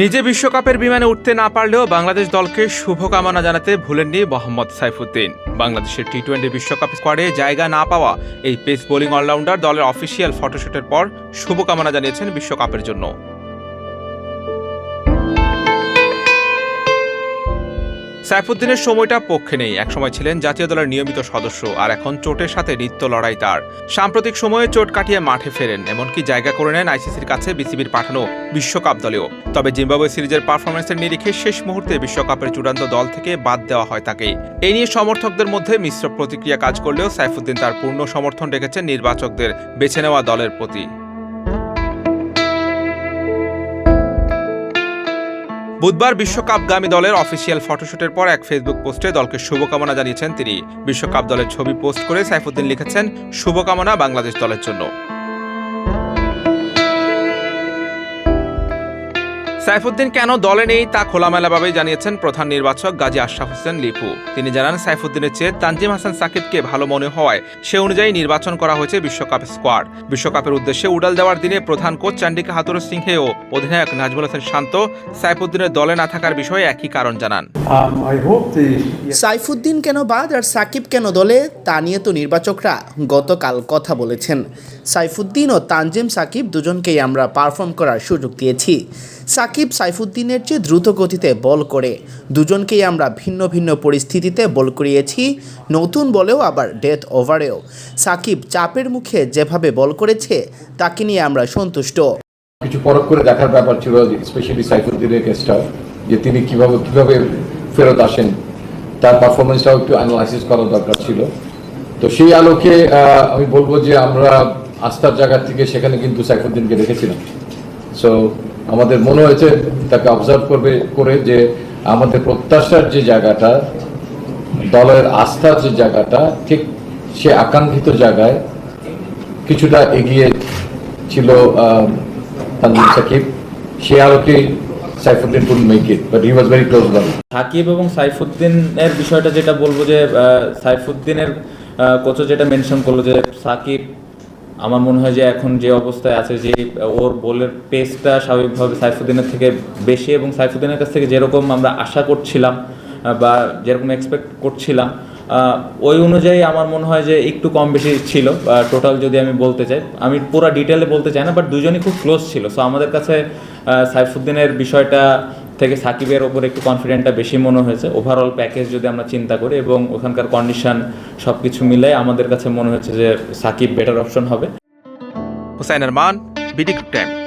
নিজে বিশ্বকাপের বিমানে উঠতে না পারলেও বাংলাদেশ দলকে শুভকামনা জানাতে ভুলেননি মোহাম্মদ সাইফুদ্দিন। বাংলাদেশের টি টোয়েন্টি বিশ্বকাপ স্কোয়াডে জায়গা না পাওয়া এই পেস বোলিং অলরাউন্ডার দলের অফিসিয়াল ফটোশুটের পর শুভকামনা জানিয়েছেন বিশ্বকাপের জন্য। সাইফুদ্দিনের সময়টা পক্ষে নেই। একসময় ছিলেন জাতীয় দলের নিয়মিত সদস্য, আর এখন চোটের সাথে নিত্য লড়াই তার। সাম্প্রতিক সময়ে চোট কাটিয়ে মাঠে ফেরেন, এমনকি জায়গা করে নেন আইসিসির কাছে বিসিবির পাঠানো বিশ্বকাপ দলেও। তবে জিম্বাবুয়ে সিরিজের পারফরমেন্সের নিরিখে শেষ মুহূর্তে বিশ্বকাপের চূড়ান্ত দল থেকে বাদ দেওয়া হয় তাকে। এই নিয়ে সমর্থকদের মধ্যে মিশ্র প্রতিক্রিয়া কাজ করলেও সাইফুদ্দিন তার পূর্ণ সমর্থন রেখেছেন নির্বাচকদের বেছে নেওয়া দলের প্রতি। বুধবার বিশ্বকাপগামী দলের অফিসিয়াল ফটোশুটের পর এক ফেসবুক পোস্টে দলকে শুভকামনা জানিয়েছেন তিনি। বিশ্বকাপ দলের ছবি পোস্ট করে সাইফুদ্দিন লিখেছেন, শুভকামনা বাংলাদেশ দলের জন্য। সাইফুদ্দিন কেন দলে নেই তা খোলামেলাভাবেই জানিয়েছেন প্রধান নির্বাচক গাজী আশরাফ হোসেন লিপু। তিনি জানান সাইফুদ্দিনের চেয়ে তানজিম হাসান সাকিবকে ভালো মনে হওয়ায় সে অনুযায়ী নির্বাচন করা হয়েছে বিশ্বকাপ স্কোয়াড। বিশ্বকাপের উদ্দেশ্যে উড়াল দেওয়ার দিনে প্রধান কোচ চান্ডিকা হাতুর সিংহে ও অধিনায়ক নাজমুল হোসেন শান্ত সাইফুদ্দিনের দলে না থাকার বিষয়ে একই কারণ জানান। Um, সাইফুদ্দিন কেন বাদ আর সাকিব কেন দলে তা নিয়ে তো নির্বাচকরা গতকাল কথা বলেছেন। সাইফুদ্দিন ও তানজিম সাকিব দুজনকেই আমরা পারফর্ম করার সুযোগ দিয়েছি। সাকিব সাইফুদ্দিনের চেয়ে দ্রুত গতিতে বল করে। দুজনকেই আমরা ভিন্ন ভিন্ন পরিস্থিতিতে বল করিয়েছি। নতুন বলেও আবার ডেথ ওভারেও। সাকিব চাপের মুখে যেভাবে বল করেছে, তাকে নিয়ে আমরা সন্তুষ্ট। কিছু পরখ করে দেখার ব্যাপার ছিল স্পেশালি সাইফুদ্দিনের কেসটা যে তিনি কীভাবে কীভাবে ফেরত আসেন, তার পারফরমেন্সটাও একটু অ্যানালাইসিস করা দরকার ছিল। তো সেই আলোকে আমি বলব যে আমরা আস্থার জায়গা থেকে সেখানে কিন্তু সাইফুদ্দিনকে রেখেছিলাম সো আমাদের মনে হয়েছে তাকে অবজার্ভ করবে, করে যে আমাদের প্রত্যাশার যে জায়গাটা, দলের আস্থার যে জায়গাটা, ঠিক সে আকাঙ্ক্ষিত জায়গায় কিছুটা এগিয়ে ছিল সাকিব। সে আলোকে Saifuddin could make it but he was very close by Shakib এবং সাইফুদ্দিনের বিষয়টা যেটা বলব যে সাইফুদ্দিনের কোচও যেটা মেনশন করল যে, সাকিব আমার মনে হয় যে এখন যে অবস্থায় আছে, যে ওর বলের পেসটা স্বাভাবিকভাবে সাইফুদ্দিনের থেকে বেশি এবং সাইফুদ্দিনের কাছ থেকে যেরকম আমরা আশা করছিলাম বা যেরকম এক্সপেক্ট করছিলাম ওই অনুযায়ী আমার মনে হয় যে একটু কম বেশি ছিল টোটাল যদি আমি বলতে চাই, আমি পুরো ডিটেলে বলতে চাই না বাট দুজনই খুব ক্লোজ ছিল। সো আমাদের কাছে সাইফুদ্দিনের বিষয়টা থেকে সাকিবের ওপর একটু কনফিডেন্টটা বেশি মনে হয়েছে। ওভারঅল প্যাকেজ যদি আমরা চিন্তা করি এবং ওখানকার কন্ডিশন সব কিছু মিলে আমাদের কাছে মনে হচ্ছে যে সাকিব বেটার অপশন হবে। Hussain Arman BD time